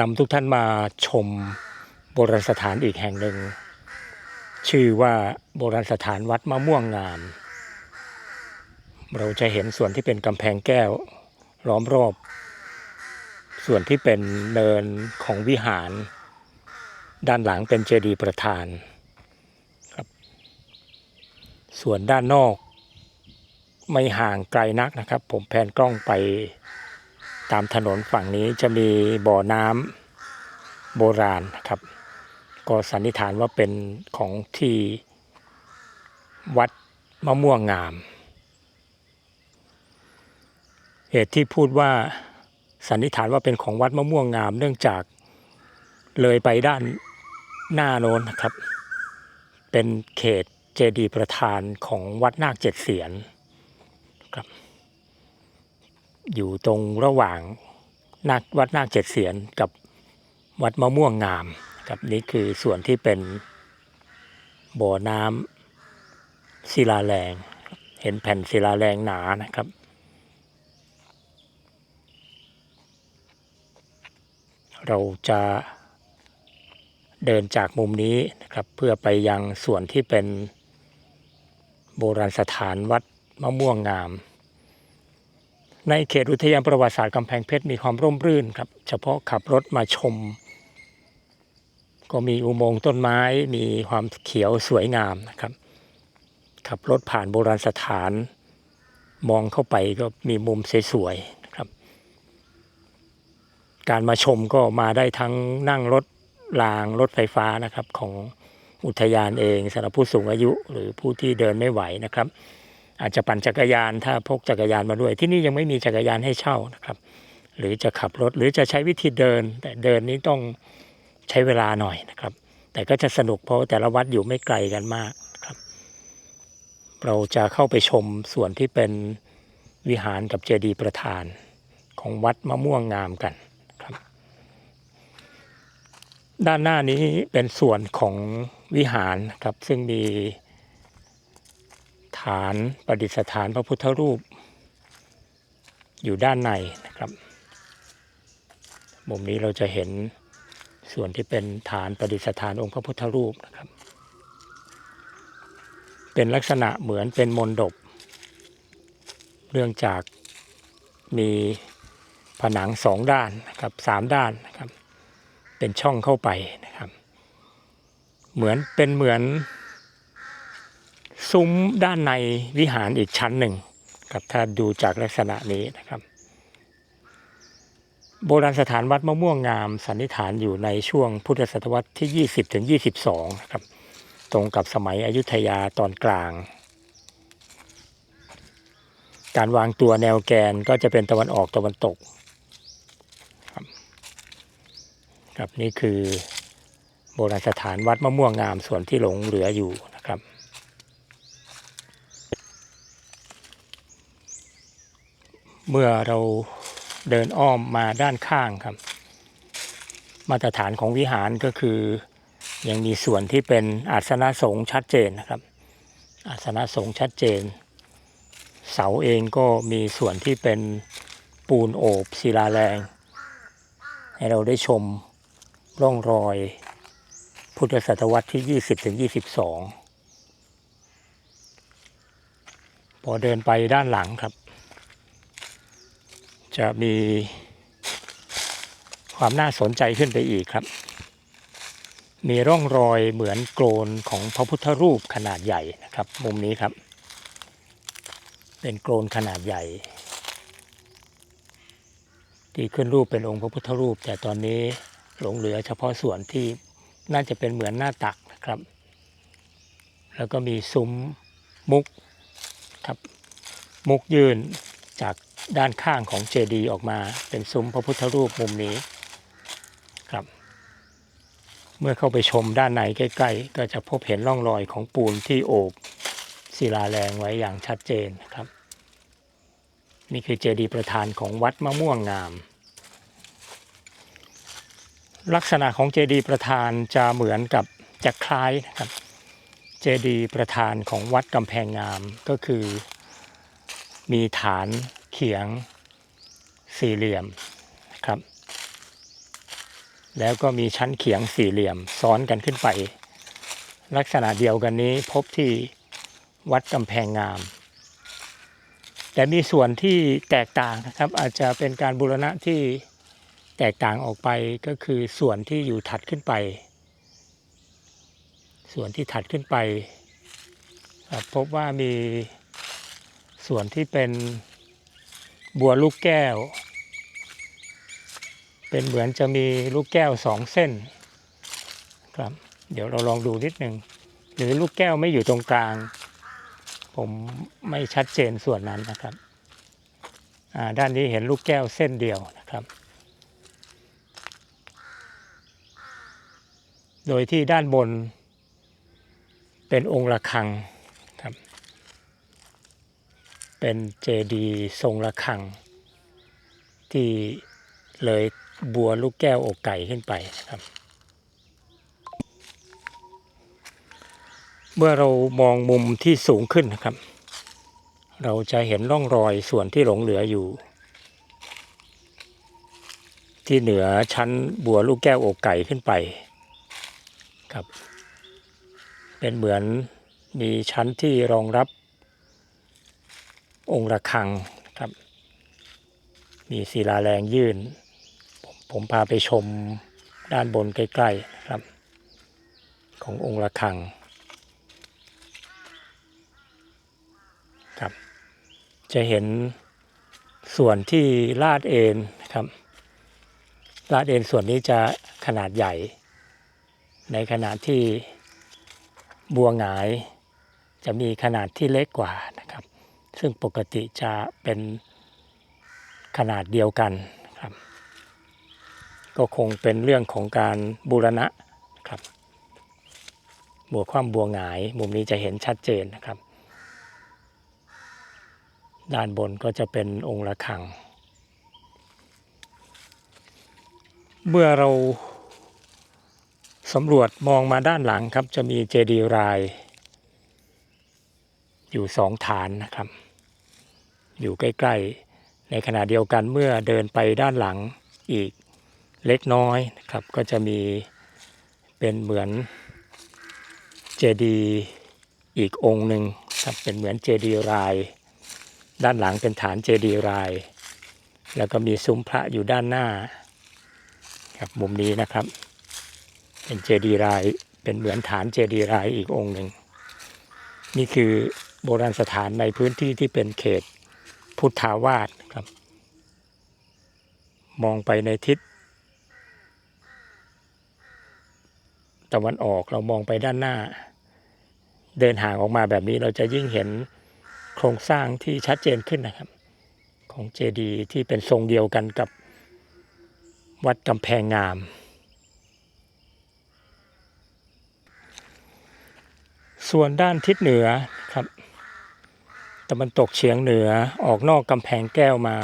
นำทุกท่านมาชมโบราณสถานอีกแห่งหนึ่ง ชื่อว่าโบราณสถานวัดมะม่วงงาม เราจะเห็นส่วนที่เป็นกำแพงแก้วล้อมรอบ ส่วนที่เป็นเนินของวิหาร ด้านหลังเป็นเจดีย์ประธานครับ ส่วนด้านนอก ไม่ห่างไกลนักนะครับ ผมแพนกล้องไป ตามถนนฝั่งนี้จะมีบ่อน้ำโบราณนะครับ ก็สันนิษฐานว่าเป็นของที่วัดมะม่วงงาม เหตุที่พูดว่าสันนิษฐานว่าเป็นของวัดมะม่วงงาม เนื่องจากเลยไปด้านหน้าโน้นนะครับ เป็นเขตเจดีย์ประธานของวัดนาคเจ็ดเสียนครับ อยู่ตรงระหว่างนาควัดนาคเจ็ดเสียนกับวัดมะม่วงงามครับนี่คือส่วนที่เป็นบ่อน้ำศิลาแรง เห็นแผ่นศิลาแรงหนานะครับ เราจะเดินจากมุมนี้นะครับ เพื่อไปยังส่วนที่เป็นโบราณสถานวัดมะม่วงงาม ในเขตอุทยานประวัติศาสตร์กำแพงเพชรมีความร่มรื่นครับ เฉพาะขับรถมาชม ก็มีอุโมงค์ต้นไม้ มีความเขียวสวยงามนะครับ ขับรถผ่านโบราณสถาน มองเข้าไปก็มีมุมสวยๆนะครับ การมาชมก็มาได้ทั้งนั่งรถรางรถไฟฟ้านะครับของอุทยานเองสำหรับผู้สูงอายุหรือผู้ที่เดินไม่ไหวนะครับ อาจจะปั่นจักรยานถ้าพกจักรยานมาด้วย ที่นี่ยังไม่มีจักรยานให้เช่านะครับ หรือจะขับรถหรือจะใช้วิธีเดิน แต่เดินนี้ต้องใช้เวลาหน่อยนะครับ แต่ก็จะสนุกเพราะแต่ละวัดอยู่ไม่ไกลกันมากครับ เราจะเข้าไปชมส่วนที่เป็นวิหารกับเจดีย์ประธานของวัดมะม่วงงามกันครับ ด้านหน้านี้เป็นส่วนของวิหารครับซึ่งมี ฐานประดิษฐานพระพุทธรูป อยู่ด้านในนะครับ มุมนี้เราจะเห็นส่วนที่เป็นฐานประดิษฐานองค์พระพุทธรูปนะครับ เป็นลักษณะเหมือนเป็นมนดบเนื่องจากมีผนังสองด้านนะครับสามด้านนะครับ เป็นช่องเข้าไปนะครับ เหมือนเป็นเหมือน ซุ้มด้านในวิหารอีกชั้นหนึ่งครับถ้าดูจากลักษณะนี้นะครับ โบราณสถานวัดมะม่วงงามสันนิษฐานอยู่ในช่วงพุทธศตวรรษที่ 20 ถึง 22 นะครับ ตรงกับสมัยอยุธยาตอนกลาง การวางตัวแนวแกนก็จะเป็นตะวันออกตะวันตกครับนี่คือโบราณสถานวัดมะม่วงงามส่วนที่หลงเหลืออยู่นะครับ เมื่อเราเดินอ้อมมาด้านข้างครับ มาตรฐานของวิหารก็คือยังมีส่วนที่เป็นอาสนะสงฆ์ชัดเจนนะครับ อาสนะสงฆ์ชัดเจน เสาเองก็มีส่วนที่เป็นปูนโอบศิลาแรง ให้เราได้ชมร่องรอย พุทธศตวรรษที่ 20ถึง22 พอเดินไปด้านหลังครับ จะมีความน่าสนใจขึ้นไปอีกครับ มีร่องรอยเหมือนโกรนของพระพุทธรูปขนาดใหญ่นะครับ มุมนี้ครับ เป็นโกรนขนาดใหญ่ที่ขึ้นรูปเป็นองค์พระพุทธรูป แต่ตอนนี้หลงเหลือเฉพาะส่วนที่น่าจะเป็นเหมือนหน้าตักนะครับ แล้วก็มีซุ้มมุกครับ มุกยื่นจาก ด้านข้างของเจดีย์ออกมาเป็นซุ้มพระพุทธรูปมุมนี้ครับ เมื่อเข้าไปชมด้านในใกล้ๆ ก็จะพบเห็นร่องรอยของปูนที่โอบศิลาแรงไว้อย่างชัดเจนครับ นี่คือเจดีย์ประธานของวัดมะม่วงงาม ลักษณะของเจดีย์ประธานจะเหมือนกับจะคล้ายนะครับ เจดีย์ประธานของวัดกำแพงงามก็คือมีฐาน เขียงสี่เหลี่ยมครับ แล้วก็มีชั้นเขียงสี่เหลี่ยมซ้อนกันขึ้นไป ลักษณะเดียวกันนี้พบที่วัดกำแพงงาม แต่มีส่วนที่แตกต่างนะครับ อาจจะเป็นการบูรณะที่แตกต่างออกไปก็คือส่วนที่อยู่ถัดขึ้นไป ส่วนที่ถัดขึ้นไปพบว่ามีส่วนที่เป็น บัวลูกแก้ว เป็นเหมือนจะมีลูกแก้วสองเส้นครับ เดี๋ยวเราลองดูนิดหนึ่งหรือลูกแก้วไม่อยู่ตรงกลาง ผมไม่ชัดเจนส่วนนั้นนะครับด้านนี้เห็นลูกแก้วเส้นเดียวนะครับ โดยที่ด้านบนเป็นองค์ระฆัง เป็นเจดีย์ทรงระฆัง ที่เลยบัวลูกแก้วอกไก่ขึ้นไปนะครับ เมื่อเรามองมุมที่สูงขึ้นนะครับ เราจะเห็นร่องรอยส่วนที่หลงเหลืออยู่ ที่เหนือชั้นบัวลูกแก้วอกไก่ขึ้นไปครับ เป็นเหมือนมีชั้นที่รองรับ องค์ระฆังครับ มีศิลาแรงยื่น ผมผมพาไปชมด้านบนใกล้ๆครับ ขององค์ระฆังครับ จะเห็นส่วนที่ลาดเอ็นครับลาดเอ็นส่วนนี้จะขนาดใหญ่ ในขณะที่บัวหงายจะมีขนาดที่เล็กกว่านะครับ ซึ่งปกติจะเป็นขนาดเดียวกันครับ ก็คงเป็นเรื่องของการบูรณะครับบัวคว่ำบัวหงาย มุมนี้จะเห็นชัดเจนนะครับ ด้านบนก็จะเป็นองค์ระฆัง เมื่อเราสำรวจมองมาด้านหลังครับจะมีเจดีย์ราย อยู่สองฐานนะครับ อยู่ใกล้ ๆ ในขณะเดียวกันเมื่อเดินไปด้านหลังอีกเล็กน้อยนะครับ ก็จะมีเป็นเหมือนเจดีย์อีกองค์หนึ่งครับเป็นเหมือนเจดีย์ราย ด้านหลังเป็นฐานเจดีย์ราย แล้วก็มีซุ้มพระอยู่ด้านหน้าครับมุมนี้นะครับ เป็นเจดีย์รายเป็นเหมือนฐานเจดีย์รายอีกองค์หนึ่ง นี่คือโบราณสถานในพื้นที่ที่เป็นเขตพุทธาวาสครับ มองไปในทิศ ตะวันออกเรามองไปด้านหน้า เดินห่างออกมาแบบนี้เราจะยิ่งเห็นโครงสร้างที่ชัดเจนขึ้นนะครับ ของเจดีย์ที่เป็นทรงเดียวกันกับวัดกำแพงงาม ส่วนด้านทิศเหนือครับตะวันตกเฉียงเหนือออกนอกกำแพงแก้วมา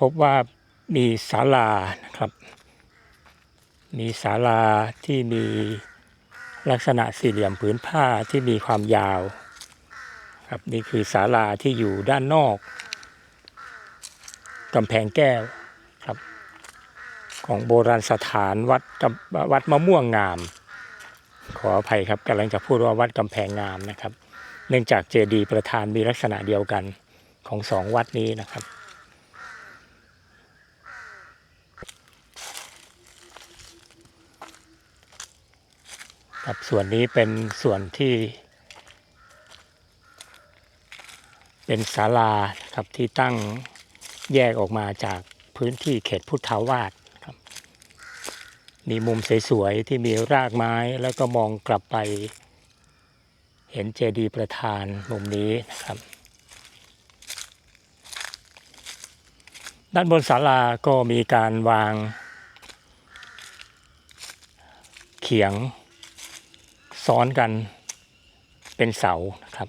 พบว่ามีศาลานะครับ มีศาลาที่มีลักษณะสี่เหลี่ยมผืนผ้าที่มีความยาว ครับนี่คือศาลาที่อยู่ด้านนอกกำแพงแก้วครับ ของโบราณสถานวัดวัดมะม่วงงาม ขออภัยครับกำลังจะพูดว่าวัดกำแพงงามนะครับ เนื่องจากเจดีย์ประธานมีลักษณะเดียวกันของสองวัดนี้นะครับ ครับส่วนนี้เป็นส่วนที่ เป็นศาลาครับที่ตั้งแยกออกมาจากพื้นที่เขตพุทธาวาส มีมุมสวยๆ ที่มีรากไม้แล้วก็มองกลับไป เห็นเจดีย์ประธานมุมนี้นะครับ ด้านบนศาลาก็มีการวาง เขียงซ้อนกันเป็นเสานะครับ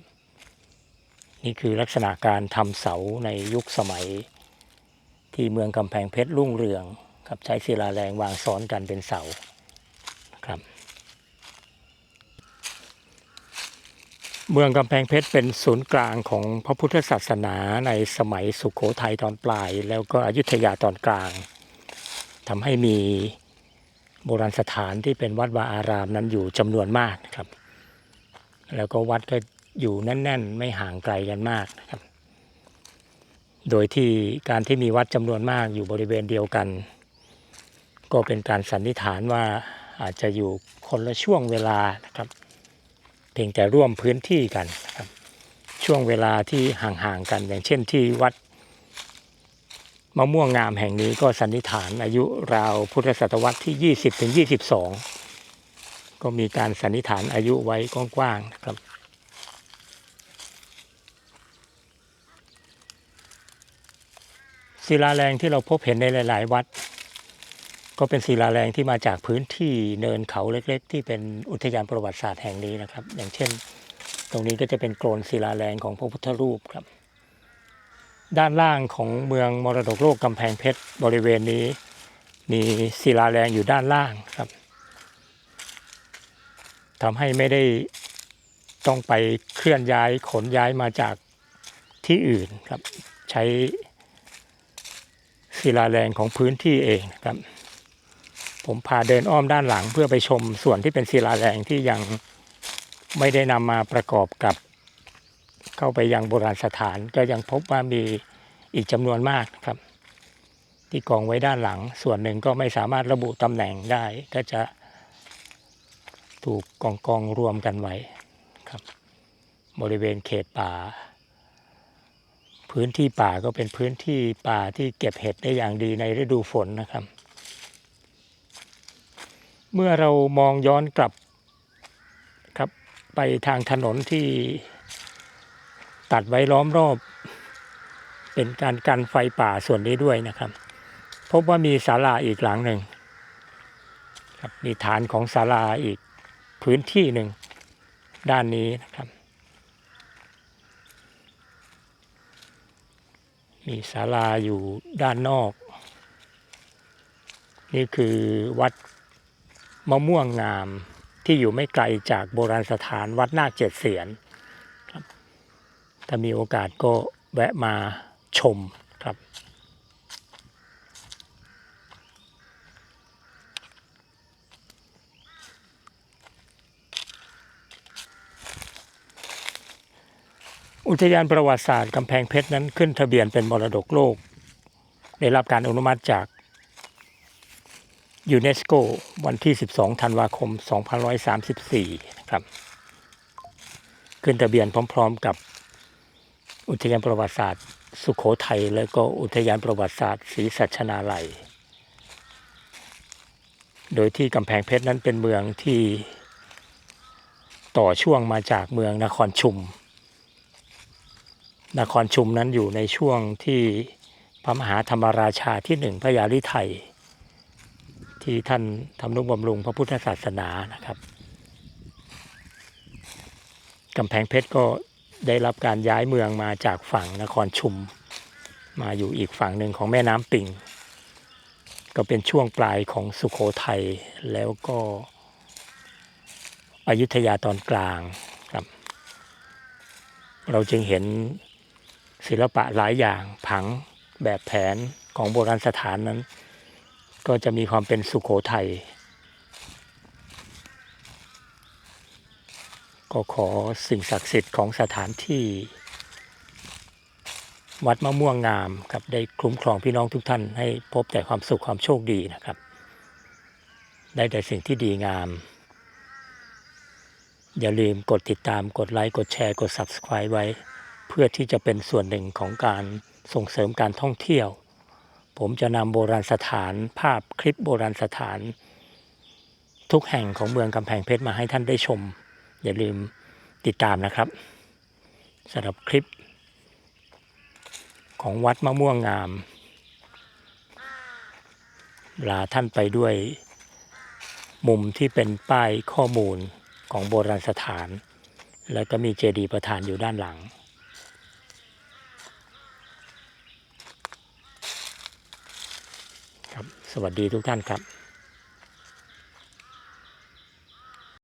นี่คือลักษณะการทำเสาในยุคสมัยที่เมืองกำแพงเพชรรุ่งเรือง ครับใช้ศิลาแรงวางซ้อนกันเป็นเสาครับเมืองกำแพงเพชรเป็นศูนย์กลางของพระพุทธศาสนาในสมัยสุขโขทัยตอนปลาย แล้วก็อยุธยาตอนกลางทำให้มีโบราณสถานที่เป็นวัดวาอารามนั้นอยู่จำนวนมากนะครับ แล้วก็วัดก็อยู่แน่น ๆ ไม่ห่างไกลกันมากนะครับ โดยที่การที่มีวัดจำนวนมากอยู่บริเวณเดียวกัน ก็เป็นการสันนิษฐานว่าอาจจะอยู่คนละช่วงเวลานะครับ เพียงแต่ร่วมพื้นที่กันนะครับ ช่วงเวลาที่ห่างๆกันอย่างเช่นที่วัดมะม่วงงามแห่งนี้ก็สันนิษฐานอายุราวพุทธศตวรรษที่ 20ถึง22 ก็มีการสันนิษฐานอายุไว้กว้างๆนะครับ ศิลาแรงที่เราพบเห็นในหลาย ๆ วัด ก็เป็นศิลาแรงที่มาจากพื้นที่เนินเขาเล็ก ๆ ที่เป็นอุทยานประวัติศาสตร์แห่งนี้นะครับ อย่างเช่น ตรงนี้ก็จะเป็นโกลนศิลาแรงของพระพุทธรูปครับ ด้านล่างของเมืองมรดกโลกกำแพงเพชรบริเวณนี้ มีศิลาแรงอยู่ด้านล่างครับทำให้ไม่ได้ต้องไปเคลื่อนย้ายขนย้ายมาจากที่อื่นครับ ใช้ศิลาแรงของพื้นที่เองครับ ผมพาเดินอ้อมด้านหลังเพื่อไปชมส่วนที่เป็นศิลาแรงที่ยังไม่ได้นำมาประกอบกับ เข้าไปยังโบราณสถาน ก็ยังพบว่ามีอีกจำนวนมากครับ ที่กองไว้ด้านหลัง ส่วนหนึ่งก็ไม่สามารถระบุตำแหน่งได้ ก็จะถูกกองกองรวมกันไว้ครับ บริเวณเขตป่า พื้นที่ป่าก็เป็นพื้นที่ป่าที่เก็บเห็ดได้อย่างดีในฤดูฝนนะครับ เมื่อเรามองย้อนกลับครับไปทางถนนที่ตัดไว้ล้อมรอบ เป็นการกันไฟป่าส่วนนี้ด้วยนะครับ พบว่ามีศาลาอีกหลังหนึ่งครับมีฐานของศาลาอีกพื้นที่หนึ่งด้านนี้นะครับ มีศาลาอยู่ด้านนอก นี่คือวัด มะม่วงงามที่อยู่ไม่ไกลจากโบราณสถานวัดนาคเจ็ดเสียนครับถ้ามีโอกาสก็แวะมาชมครับ อุทยานประวัติศาสตร์กำแพงเพชรนั้นขึ้นทะเบียนเป็นมรดกโลก ได้รับการอนุมัติจาก ยูเนสโกวันที่ 12 ธันวาคม 2534 นะครับ ขึ้นทะเบียนพร้อม ๆ กับอุทยานประวัติศาสตร์ สุขโขทัยและก็อุทยานประวัติศาสตร์ศรีสัชนาลัย โดยที่กำแพงเพชรนั้นเป็นเมืองที่ต่อช่วงมาจากเมืองนครชุม นครชุมนั้นอยู่ในช่วงที่พระมหาธรรมราชาที่หนึ่งพระยาลิไทย ที่ท่านทำนุบำรุงพระพุทธศาสนานะครับกำแพงเพชรก็ได้รับการย้ายเมืองมาจากฝั่งนครชุม มาอยู่อีกฝั่งหนึ่งของแม่น้ำปิง ก็เป็นช่วงปลายของสุขโขทัยแล้วก็อยุธยาตอนกลางครับ เราจึงเห็นศิลปะหลายอย่างผังแบบแผนของโบราณสถานนั้น ก็จะมีความเป็นสุขโขทัยก็ขอสิ่งศักดิ์สิทธิ์ของสถานที่ วัดมะม่วงงามครับได้คุ้มครองพี่น้องทุกท่านให้พบแต่ความสุขความโชคดีนะครับ ได้แต่สิ่งที่ดีงาม อย่าลืมกดติดตามกดไลค์กดแชร์กด Subscribe ไว้ เพื่อที่จะเป็นส่วนหนึ่งของการส่งเสริมการท่องเที่ยว ผมจะนำโบราณสถาน ภาพคลิปโบราณสถาน ทุกแห่งของเมืองกำแพงเพชรมาให้ท่านได้ชม อย่าลืมติดตามนะครับสำหรับคลิป ของวัดมะม่วงงาม ลาท่านไปด้วย มุมที่เป็นป้ายข้อมูลของโบราณสถาน แล้วก็มีเจดีย์ประธานอยู่ด้านหลัง ครับ ส วัสดีทุกท่านครับ